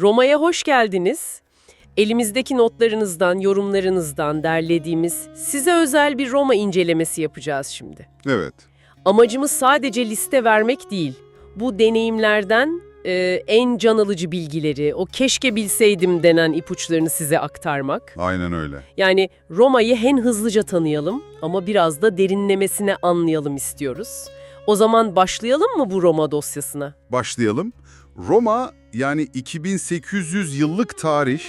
Roma'ya hoş geldiniz. Elimizdeki notlarınızdan, yorumlarınızdan derlediğimiz size özel bir Roma incelemesi yapacağız şimdi. Evet. Amacımız sadece liste vermek değil. Bu deneyimlerden e, en can alıcı bilgileri, o keşke bilseydim denen ipuçlarını size aktarmak. Aynen öyle. Yani Roma'yı hem hızlıca tanıyalım ama biraz da derinlemesine anlayalım istiyoruz. O zaman başlayalım mı bu Roma dosyasına? Başlayalım. Roma yani 2800 yıllık tarih,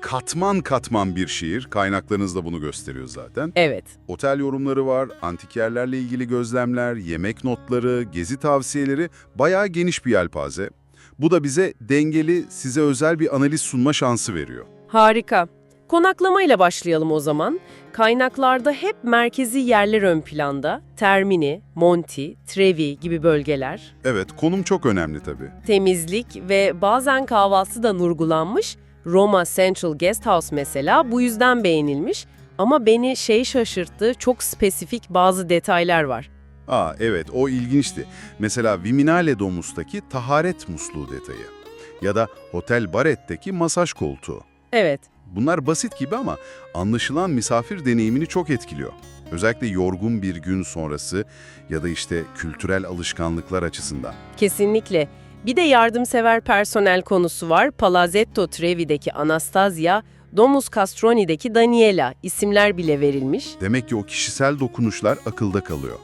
katman katman bir şehir. Kaynaklarınız da bunu gösteriyor zaten. Evet. Otel yorumları var, antik yerlerle ilgili gözlemler, yemek notları, gezi tavsiyeleri bayağı geniş bir yelpaze. Bu da bize dengeli, size özel bir analiz sunma şansı veriyor. Harika. Konaklamayla başlayalım o zaman. Kaynaklarda hep merkezi yerler ön planda. Termini, Monti, Trevi gibi bölgeler. Evet, konum çok önemli tabii. Temizlik ve bazen kahvaltı da vurgulanmış. Roma Central Guest House mesela bu yüzden beğenilmiş. Ama beni şey şaşırttı, çok spesifik bazı detaylar var. Aa evet, o ilginçti. Mesela Viminale Domus'taki taharet musluğu detayı. Ya da Hotel Barrett'teki masaj koltuğu. Evet, Bunlar basit gibi ama anlaşılan misafir deneyimini çok etkiliyor. Özellikle yorgun bir gün sonrası ya da işte kültürel alışkanlıklar açısından. kesinlikle. Bir de yardımsever personel konusu var. Palazzetto Trevi'deki Anastasia, Domus Castroni'deki Daniela isimler bile verilmiş. Demek ki o kişisel dokunuşlar akılda kalıyor.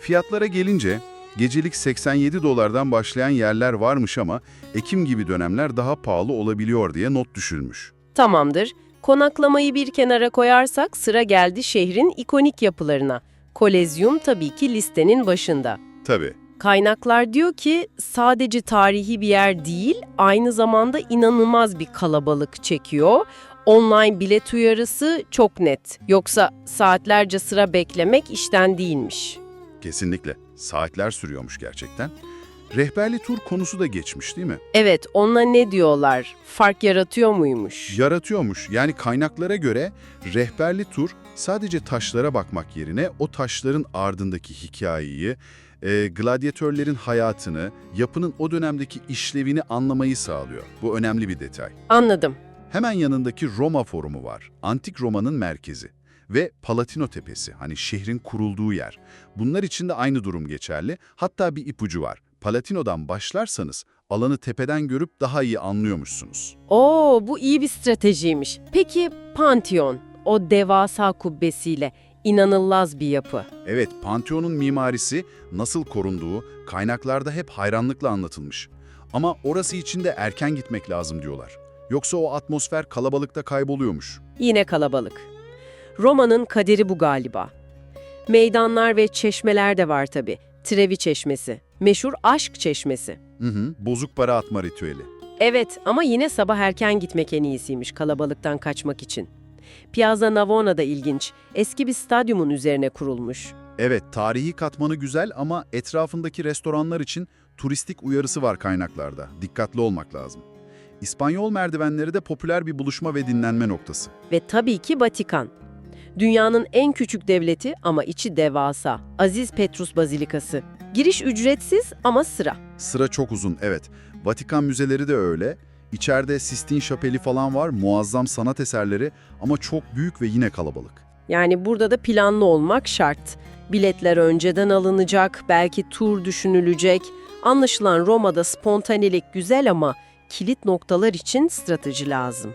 Fiyatlara gelince gecelik 87 dolardan başlayan yerler varmış ama Ekim gibi dönemler daha pahalı olabiliyor diye not düşülmüş. Tamamdır. Konaklamayı bir kenara koyarsak sıra geldi şehrin ikonik yapılarına. Kolezyum tabii ki listenin başında. Tabii. Kaynaklar diyor ki sadece tarihi bir yer değil, aynı zamanda inanılmaz bir kalabalık çekiyor. Online bilet uyarısı çok net. Yoksa saatlerce sıra beklemek işten değilmiş. Kesinlikle. Saatler sürüyormuş gerçekten. Rehberli tur konusu da geçmiş değil mi? Evet, ona ne diyorlar? Fark yaratıyor muymuş? Yaratıyormuş. Yani kaynaklara göre rehberli tur sadece taşlara bakmak yerine o taşların ardındaki hikayeyi, e, gladyatörlerin hayatını, yapının o dönemdeki işlevini anlamayı sağlıyor. Bu önemli bir detay. Anladım. Hemen yanındaki Roma Forumu var. Antik Roma'nın merkezi. Ve Palatino Tepesi, hani şehrin kurulduğu yer. Bunlar için de aynı durum geçerli. Hatta bir ipucu var. Palatino'dan başlarsanız alanı tepeden görüp daha iyi anlıyormuşsunuz. Oo, bu iyi bir stratejiymiş. Peki Pantheon, o devasa kubbesiyle inanılmaz bir yapı. Evet, Pantheon'un mimarisi nasıl korunduğu kaynaklarda hep hayranlıkla anlatılmış. Ama orası için de erken gitmek lazım diyorlar. Yoksa o atmosfer kalabalıkta kayboluyormuş. Yine kalabalık. Roma'nın kaderi bu galiba. Meydanlar ve çeşmeler de var tabii. Trevi Çeşmesi, meşhur aşk çeşmesi. Hı hı, bozuk para atma ritüeli. Evet ama yine sabah erken gitmek en iyisiymiş kalabalıktan kaçmak için. Piazza Navona da ilginç. Eski bir stadyumun üzerine kurulmuş. Evet, tarihi katmanı güzel ama etrafındaki restoranlar için turistik uyarısı var kaynaklarda. Dikkatli olmak lazım. İspanyol merdivenleri de popüler bir buluşma ve dinlenme noktası. Ve tabii ki Vatikan. Dünyanın en küçük devleti ama içi devasa. Aziz Petrus Bazilikası. Giriş ücretsiz ama sıra. Sıra çok uzun, evet. Vatikan müzeleri de öyle. İçeride Sistine Şapeli falan var, muazzam sanat eserleri ama çok büyük ve yine kalabalık. Yani burada da planlı olmak şart. Biletler önceden alınacak, belki tur düşünülecek. Anlaşılan Roma'da spontanelik güzel ama kilit noktalar için strateji lazım.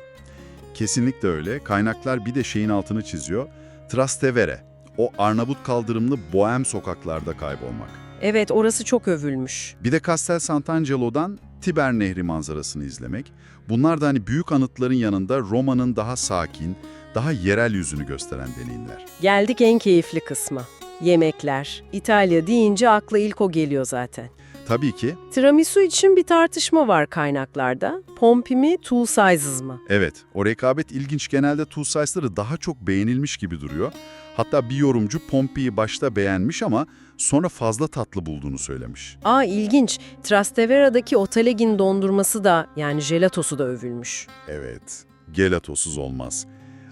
Kesinlikle öyle. Kaynaklar bir de şeyin altını çiziyor. Trastevere, o Arnavut kaldırımlı bohem sokaklarda kaybolmak. Evet, orası çok övülmüş. Bir de Castel Sant'Angelo'dan Tiber Nehri manzarasını izlemek. Bunlar da hani büyük anıtların yanında Roma'nın daha sakin, daha yerel yüzünü gösteren deneyimler. Geldik en keyifli kısma. Yemekler. İtalya deyince akla ilk o geliyor zaten. Tabii ki, Tiramisu için bir tartışma var kaynaklarda. Pompi mi, two sizes mı? evet, o rekabet ilginç. Genelde two size'ları daha çok beğenilmiş gibi duruyor. Hatta bir yorumcu Pompei'yi başta beğenmiş ama sonra fazla tatlı bulduğunu söylemiş. Aa ilginç. Trastevera'daki Otalegin dondurması da yani jelatosu da övülmüş. Evet, gelatosuz olmaz.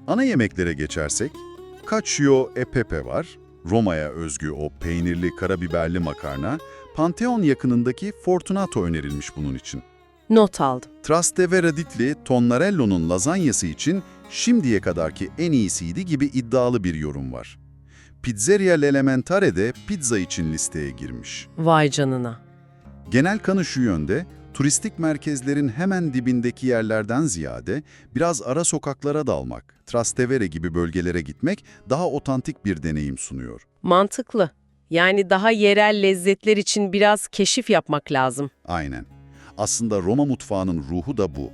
Ana yemeklere geçersek, cacio e pepe var. Roma'ya özgü o peynirli karabiberli makarna. Pantheon yakınındaki Fortunato önerilmiş bunun için. Not aldım. Trastevere Ditli, Tonnarello'nun lazanyası için şimdiye kadarki en iyisiydi gibi iddialı bir yorum var. Pizzeria L'Elementare de pizza için listeye girmiş. Vay canına. Genel kanı şu yönde, turistik merkezlerin hemen dibindeki yerlerden ziyade biraz ara sokaklara dalmak, Trastevere gibi bölgelere gitmek daha otantik bir deneyim sunuyor. Mantıklı. Yani daha yerel lezzetler için biraz keşif yapmak lazım. Aynen. Aslında Roma mutfağının ruhu da bu.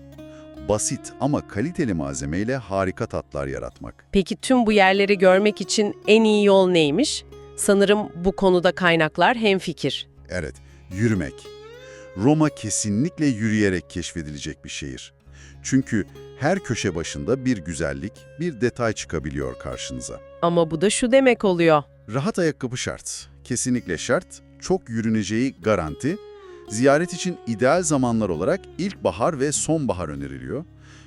Basit ama kaliteli malzemeyle harika tatlar yaratmak. Peki tüm bu yerleri görmek için en iyi yol neymiş? Sanırım bu konuda kaynaklar hemfikir. Evet, yürümek. Roma kesinlikle yürüyerek keşfedilecek bir şehir. Çünkü her köşe başında bir güzellik, bir detay çıkabiliyor karşınıza. Ama bu da şu demek oluyor. Rahat ayakkabı şart. Kesinlikle şart. Çok yürüneceği garanti. Ziyaret için ideal zamanlar olarak ilkbahar ve sonbahar öneriliyor.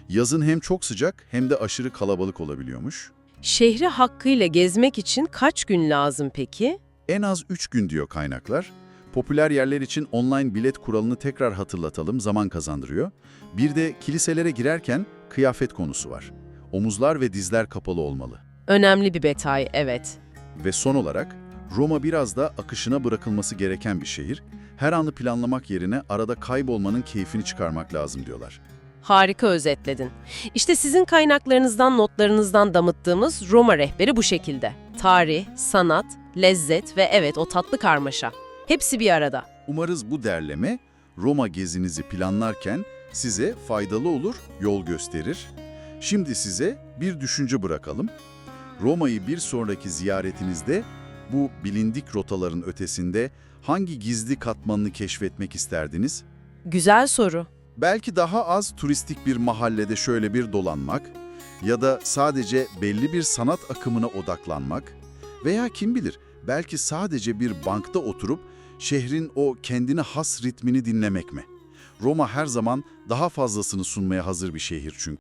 Yazın hem çok sıcak hem de aşırı kalabalık olabiliyormuş. Şehri hakkıyla gezmek için kaç gün lazım peki? En az 3 gün diyor kaynaklar. Popüler yerler için online bilet kuralını tekrar hatırlatalım, zaman kazandırıyor. Bir de kiliselere girerken kıyafet konusu var. Omuzlar ve dizler kapalı olmalı. Önemli bir detay, evet. Ve son olarak Roma biraz da akışına bırakılması gereken bir şehir. Her anı planlamak yerine arada kaybolmanın keyfini çıkarmak lazım diyorlar. Harika özetledin. İşte sizin kaynaklarınızdan, notlarınızdan damıttığımız Roma rehberi bu şekilde. Tarih, sanat, lezzet ve evet o tatlı karmaşa. Hepsi bir arada. Umarız bu derleme Roma gezinizi planlarken size faydalı olur, yol gösterir. Şimdi size bir düşünce bırakalım. Roma'yı bir sonraki ziyaretinizde bu bilindik rotaların ötesinde hangi gizli katmanını keşfetmek isterdiniz? Güzel soru. Belki daha az turistik bir mahallede şöyle bir dolanmak ya da sadece belli bir sanat akımına odaklanmak veya kim bilir belki sadece bir bankta oturup şehrin o kendine has ritmini dinlemek mi? Roma her zaman daha fazlasını sunmaya hazır bir şehir çünkü.